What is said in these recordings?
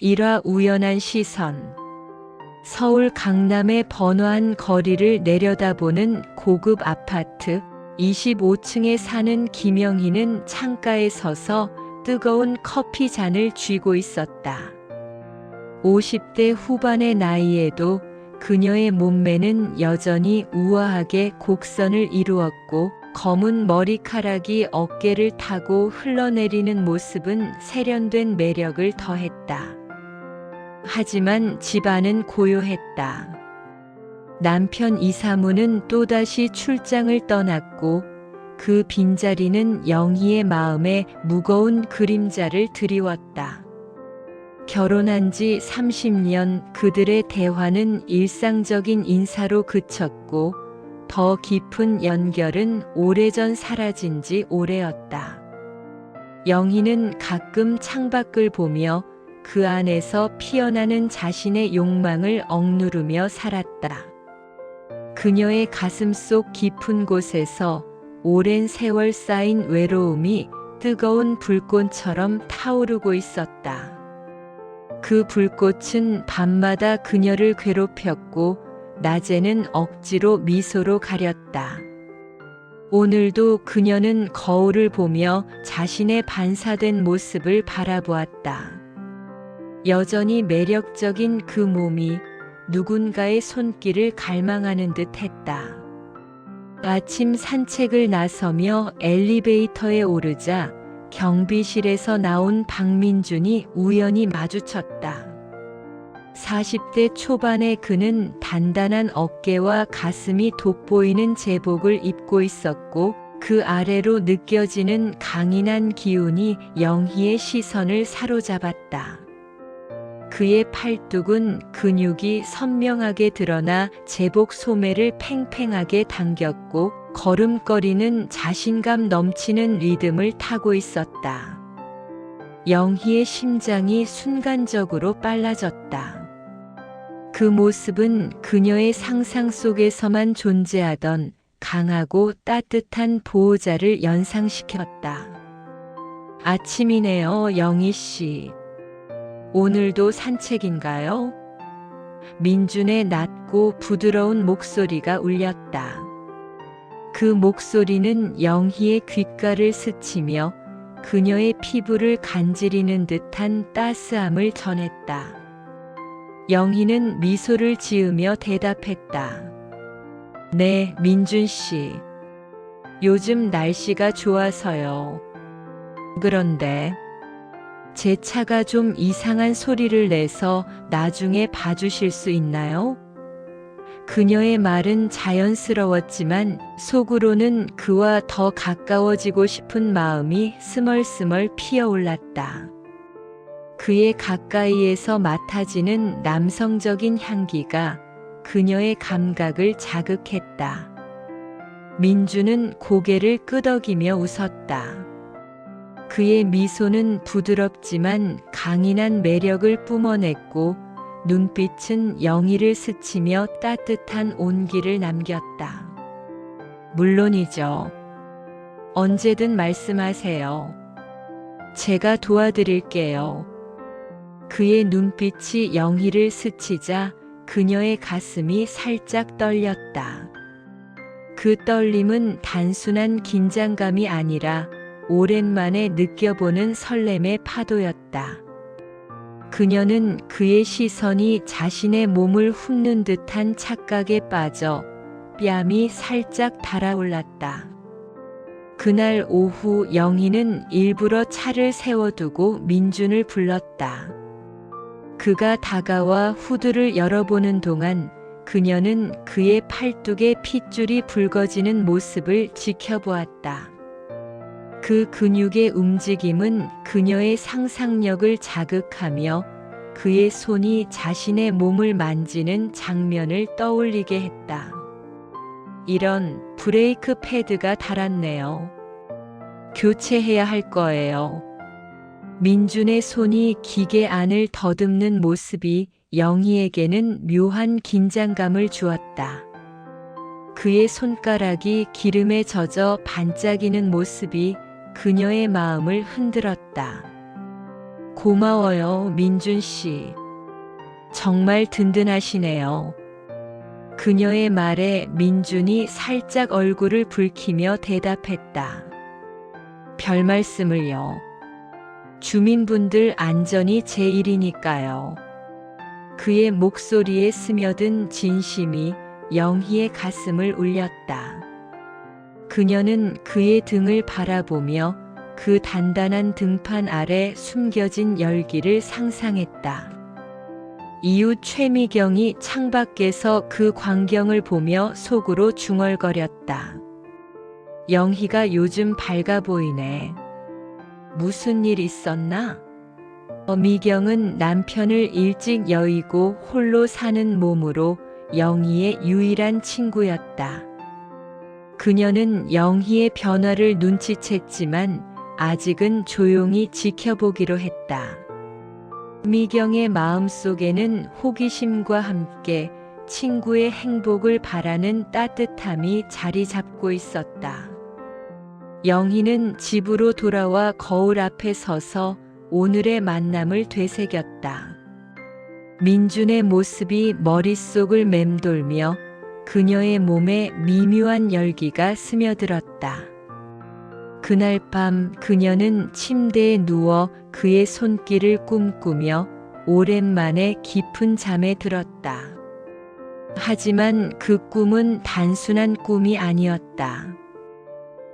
일화 우연한 시선. 서울 강남의 번화한 거리를 내려다보는 고급 아파트 25층에 사는 김영희는 창가에 서서 뜨거운 커피 잔을 쥐고 있었다. 50대 후반의 나이에도 그녀의 몸매는 여전히 우아하게 곡선을 이루었고 검은 머리카락이 어깨를 타고 흘러내리는 모습은 세련된 매력을 더했다. 하지만 집안은 고요했다. 남편 이사무는 또다시 출장을 떠났고 그 빈자리는 영희의 마음에 무거운 그림자를 드리웠다. 결혼한 지 30년 그들의 대화는 일상적인 인사로 그쳤고 더 깊은 연결은 오래전 사라진 지 오래였다. 영희는 가끔 창밖을 보며 그 안에서 피어나는 자신의 욕망을 억누르며 살았다. 그녀의 가슴 속 깊은 곳에서 오랜 세월 쌓인 외로움이 뜨거운 불꽃처럼 타오르고 있었다. 그 불꽃은 밤마다 그녀를 괴롭혔고 낮에는 억지로 미소로 가렸다. 오늘도 그녀는 거울을 보며 자신의 반사된 모습을 바라보았다. 여전히 매력적인 그 몸이 누군가의 손길을 갈망하는 듯 했다. 아침 산책을 나서며 엘리베이터에 오르자 경비실에서 나온 박민준이 우연히 마주쳤다. 40대 초반의 그는 단단한 어깨와 가슴이 돋보이는 제복을 입고 있었고 그 아래로 느껴지는 강인한 기운이 영희의 시선을 사로잡았다. 그의 팔뚝은 근육이 선명하게 드러나 제복 소매를 팽팽하게 당겼고 걸음걸이는 자신감 넘치는 리듬을 타고 있었다. 영희의 심장이 순간적으로 빨라졌다. 그 모습은 그녀의 상상 속에서만 존재하던 강하고 따뜻한 보호자를 연상시켰다. 아침이네요, 영희 씨. 오늘도 산책인가요? 민준의 낮고 부드러운 목소리가 울렸다. 그 목소리는 영희의 귓가를 스치며 그녀의 피부를 간지리는 듯한 따스함을 전했다. 영희는 미소를 지으며 대답했다. 네, 민준 씨. 요즘 날씨가 좋아서요. 그런데 제 차가 좀 이상한 소리를 내서 나중에 봐주실 수 있나요? 그녀의 말은 자연스러웠지만 속으로는 그와 더 가까워지고 싶은 마음이 스멀스멀 피어올랐다. 그의 가까이에서 맡아지는 남성적인 향기가 그녀의 감각을 자극했다. 민주는 고개를 끄덕이며 웃었다. 그의 미소는 부드럽지만 강인한 매력을 뿜어냈고 눈빛은 영희를 스치며 따뜻한 온기를 남겼다. 물론이죠. 언제든 말씀하세요. 제가 도와드릴게요. 그의 눈빛이 영희를 스치자 그녀의 가슴이 살짝 떨렸다. 그 떨림은 단순한 긴장감이 아니라 오랜만에 느껴보는 설렘의 파도였다. 그녀는 그의 시선이 자신의 몸을 훑는 듯한 착각에 빠져 뺨이 살짝 달아올랐다. 그날 오후 영희는 일부러 차를 세워두고 민준을 불렀다. 그가 다가와 후드를 열어보는 동안 그녀는 그의 팔뚝에 핏줄이 붉어지는 모습을 지켜보았다. 그 근육의 움직임은 그녀의 상상력을 자극하며 그의 손이 자신의 몸을 만지는 장면을 떠올리게 했다. 이런 브레이크 패드가 달았네요. 교체해야 할 거예요. 민준의 손이 기계 안을 더듬는 모습이 영희에게는 묘한 긴장감을 주었다. 그의 손가락이 기름에 젖어 반짝이는 모습이 그녀의 마음을 흔들었다. 고마워요, 민준 씨. 정말 든든하시네요. 그녀의 말에 민준이 살짝 얼굴을 붉히며 대답했다. 별 말씀을요. 주민분들 안전이 제 일이니까요. 그의 목소리에 스며든 진심이 영희의 가슴을 울렸다. 그녀는 그의 등을 바라보며 그 단단한 등판 아래 숨겨진 열기를 상상했다. 이웃 최미경이 창밖에서 그 광경을 보며 속으로 중얼거렸다. 영희가 요즘 밝아 보이네. 무슨 일 있었나? 어, 미경은 남편을 일찍 여의고 홀로 사는 몸으로 영희의 유일한 친구였다. 그녀는 영희의 변화를 눈치챘지만 아직은 조용히 지켜보기로 했다. 미경의 마음 속에는 호기심과 함께 친구의 행복을 바라는 따뜻함이 자리 잡고 있었다. 영희는 집으로 돌아와 거울 앞에 서서 오늘의 만남을 되새겼다. 민준의 모습이 머릿속을 맴돌며 그녀의 몸에 미묘한 열기가 스며들었다. 그날 밤 그녀는 침대에 누워 그의 손길을 꿈꾸며 오랜만에 깊은 잠에 들었다. 하지만 그 꿈은 단순한 꿈이 아니었다.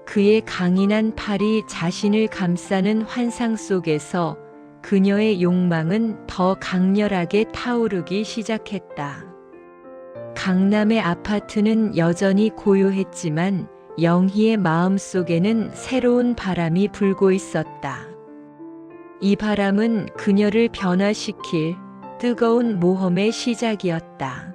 그의 강인한 팔이 자신을 감싸는 환상 속에서 그녀의 욕망은 더 강렬하게 타오르기 시작했다. 강남의 아파트는 여전히 고요했지만 영희의 마음 속에는 새로운 바람이 불고 있었다. 이 바람은 그녀를 변화시킬 뜨거운 모험의 시작이었다.